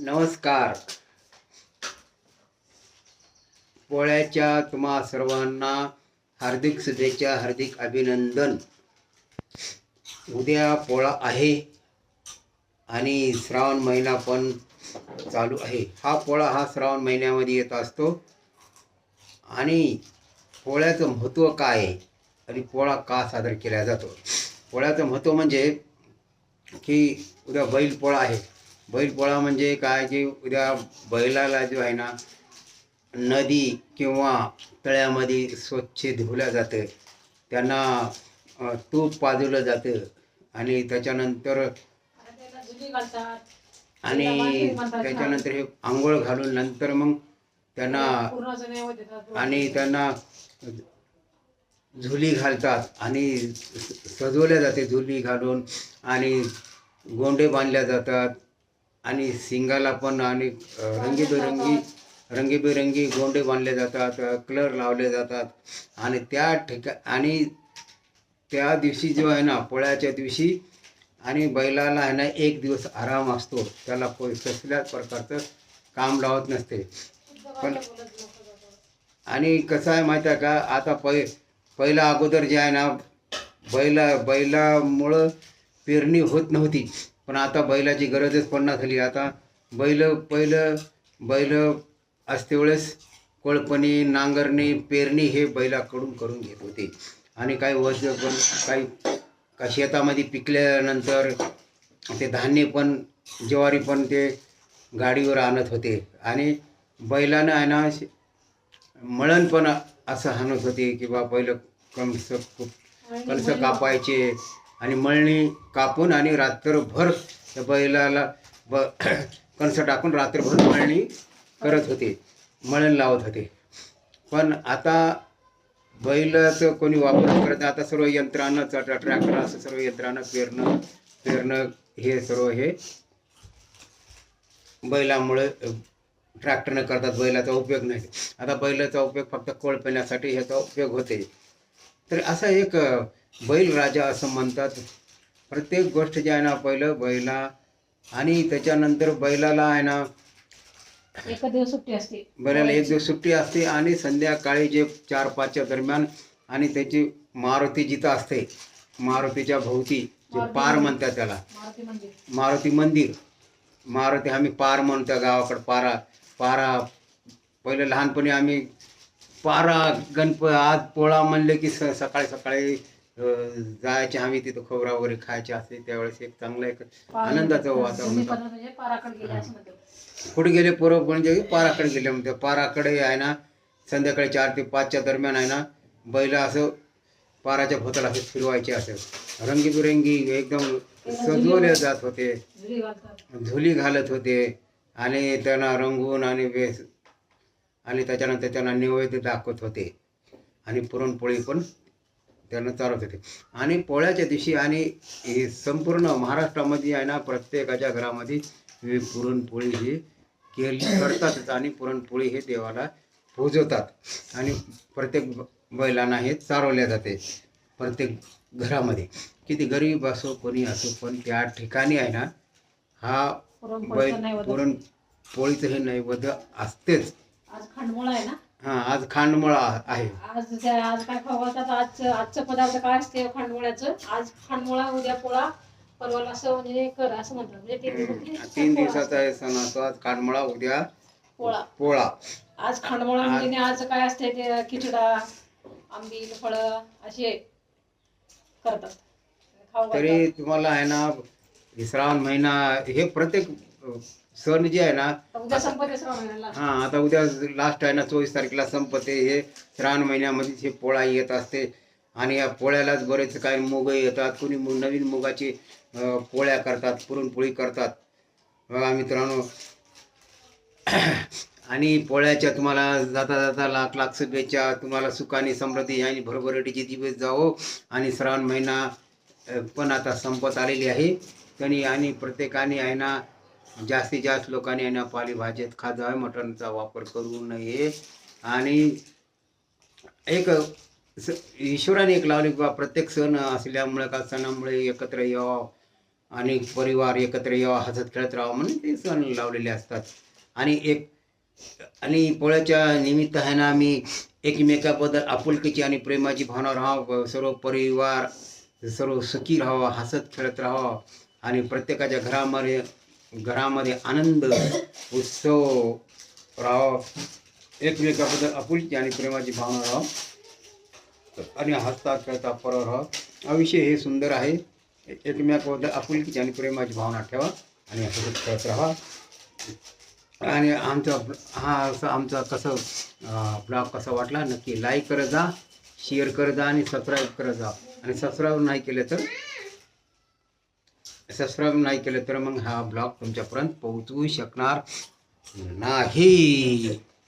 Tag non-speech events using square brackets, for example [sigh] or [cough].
नमस्कार. पोळ्याच्या तुम्हा सर्वांना हार्दिक शुभेच्छा हार्दिक अभिनंदन. उद्या पोळा आहे आणि श्रावण महिना पण चालू आहे. हा पोळा हा श्रावण महिन्यामध्ये येत असतो. आणि पोळ्याचं महत्त्व काय आहे? आणि पोळा का सादर केला जातो? पोळ्याचं महत्त्व म्हणजे की उद्या बैल पोळा आहे. बैलपोळा म्हणजे काय? की उद्या बैलाला जो आहे ना नदी किंवा तळ्यामध्ये स्वच्छ धुवलं जातं. त्यांना तूप पाजवलं जातं. आणि त्याच्यानंतर आणि त्याच्यानंतर हे आंघोळ घालून नंतर मग त्यांना आणि त्यांना झुली घालतात आणि सजवल्या जाते झुली घालून. आणि गोंडे बांधल्या जातात. आणि शिंगाला पण आणि रंगीबेरंगी रंगीबेरंगी गोंडे बांधले जातात कलर लावले जातात. आणि त्या ठिका आणि त्या दिवशी जो आहे ना पोळ्याच्या दिवशी आणि बैलाला आहे ना एक दिवस आराम असतो. त्याला कोण कसल्याच प्रकारचं काम लावत नसते. पण आणि कसं आहे माहीत आहे का? आता पै पहिला अगोदर जे आहे ना बैला बैलामुळं पेरणी होत नव्हती. पण आता बैलाची गरजच पडणार झाली. आता बैल पहिलं बैल असते वेळेस कोळपणी नांगरणी पेरणी हे बैलाकडून करून घेत होते. आणि काही वज पण काही का शेतामध्ये पिकल्यानंतर ते धान्य पण ज्वारी पण ते गाडीवर आणत होते. आणि बैलानं आहे ना मळण पण असं हाणत होते की बा पहिलं कणस कणस कापायचे. आणि मळणी कापून आणि रात्रभर त्या बैलाला ब [clears throat] कणस टाकून रात्रभर मळणी करत होते. मळण लावत होते. पण आता बैलाचं कोणी वापर करत नाही. आता सर्व यंत्रानं ट्रॅक्टर असं सर्व यंत्रानं पेरणं पेरणं हे सर्व हे बैलामुळे ट्रॅक्टरनं करतात. बैलाचा उपयोग नाही. आता बैलाचा उपयोग फक्त कोळपण्यासाठी ह्याचा उपयोग होते. तर असा एक अ, बैल राजा असं म्हणतात. प्रत्येक गोष्ट जी आहे ना पहिलं बैला आणि त्याच्यानंतर बैलाला आहे ना एक दिवस सुट्टी असते. बैलाला एक दिवस सुट्टी असते आणि संध्याकाळी जे चार पाचच्या दरम्यान आणि त्याची मारुती जिथं असते मारुतीच्या भोवती जे पार म्हणतात त्याला. मारुती मंदिर. मारुती मंदिर. मारुती आम्ही पार म्हणतो गावाकडं पारा पारा. पहिले लहानपणी आम्ही पारा गणप आज पोळा म्हणले की स सकाळी सकाळी जायचे आम्ही तिथं खोबरा वगैरे खायचे असते त्यावेळेस एक चांगलं एक आनंदाचं वातावरण होतं. म्हणजे कुठे गेले पोरं म्हणजे पाराकडे गेले म्हणते पाराकडे आहे ना संध्याकाळी चार ते पाचच्या दरम्यान आहे ना बैल असं पाराच्या भोताला असं फिरवायचे असं. रंगीबिरंगी एकदम सजवले जात होते. झुली घालत होते. आणि त्यांना रंगवून आणि वेस आणि त्याच्यानंतर त्यांना नैवेद्य दाखवत होते. आणि पुरणपोळी पण त्यांना चालवत होते. आणि पोळ्याच्या दिवशी आणि हे संपूर्ण महाराष्ट्रामध्ये आहे ना प्रत्येकाच्या घरामध्ये पुरणपोळी ही केली करतातच आणि पुरणपोळी हे देवाला पोजवतात. आणि प्रत्येक बैलांना हे चारवल्या जाते प्रत्येक घरामध्ये. किती गरीब असो कोणी असो पण त्या ठिकाणी आहे ना हा पुरणपोळीचा बैल होत पुरण पोळीचं हे नैवेद्य असतेच. खंडमुळा आहे ना? हा आज खांडमळा आहे. आज त्या आज काय खाऊ घालतात? आज आजचं पदार्थ काय असते खंडमुळ्याचं? आज खंडमुळा उद्या पोळा परवाला असं म्हणजे कर असं म्हणतात. म्हणजे तीन दिवसाची तीन पोळा दिवसाचा हे सण असतो. आज खांडमळा उद्या पोळा. पोळा. आज खंडमुळा म्हणजे आज काय असते ते? खिचडा आंबील फळं असे करतात. तरी तुम्हाला आहे ना श्रावण महिना हे प्रत्येक सण जे आहे ना. हा आता उद्या लास्ट आहे ना चोवीस तारखेला संपते हे श्रावण महिन्यामध्ये हे पोळा येत असते आणि या पोळ्यालाच बरेच काही मुग येतात. कोणी नवीन मुगाची पोळ्या करतात पुरणपोळी करतात. बघा मित्रांनो. [clears throat] आणि पोळ्याच्या तुम्हाला जाता जाता लाख लाख शुभेच्छा. तुम्हाला सुखाने समृद्धी आणि भरभराटीचे दिवस जावो. आणि श्रावण महिना पण आता संपत आलेली आहे. त्यांनी आणि प्रत्येकाने आहे ना जास्तीत जास्त लोकांनी यांना पालेभाज्यात खाजा मटणचा वापर करू नये. आणि एक स- ईश्वराने एक लावली की बा प्रत्येक सण असल्यामुळे का सणामुळे एकत्र यावं आणि परिवार एकत्र यावा हसत खेळत राहावं म्हणून ते सण लावलेले असतात. आणि एक आणि पोळ्याच्या निमित्तानं आम्ही एकमेकाबद्दल आपुलकीची आणि प्रेमाची भावना राहावं सर्व परिवार सर्व सुखी राहावं हसत खेळत राहावं. आणि प्रत्येकाच्या घरामध्ये घरामध्ये आनंद उत्सव राहावं एकमेकाबद्दल आपुलकी आणि प्रेमाची भावना राहावं आणि हसता खेळता परत राहावं अविषय हे सुंदर आहे. एकमेकाबद्दल आपुलकीची आणि प्रेमाची भावना ठेवा आणि हसत खेळत राहा. आणि आमचा हा असं आमचा कसं ब्लॉग कसा वाटला नक्की लाईक करत जा शेअर करत जा आणि सबस्क्राईब करत जा. आणि सबस्क्राईब नाही केलं तर सबस्क्राईब नाही केलं तर मग हा ब्लॉग तुमच्यापर्यंत पोहोचवू शकणार नाही.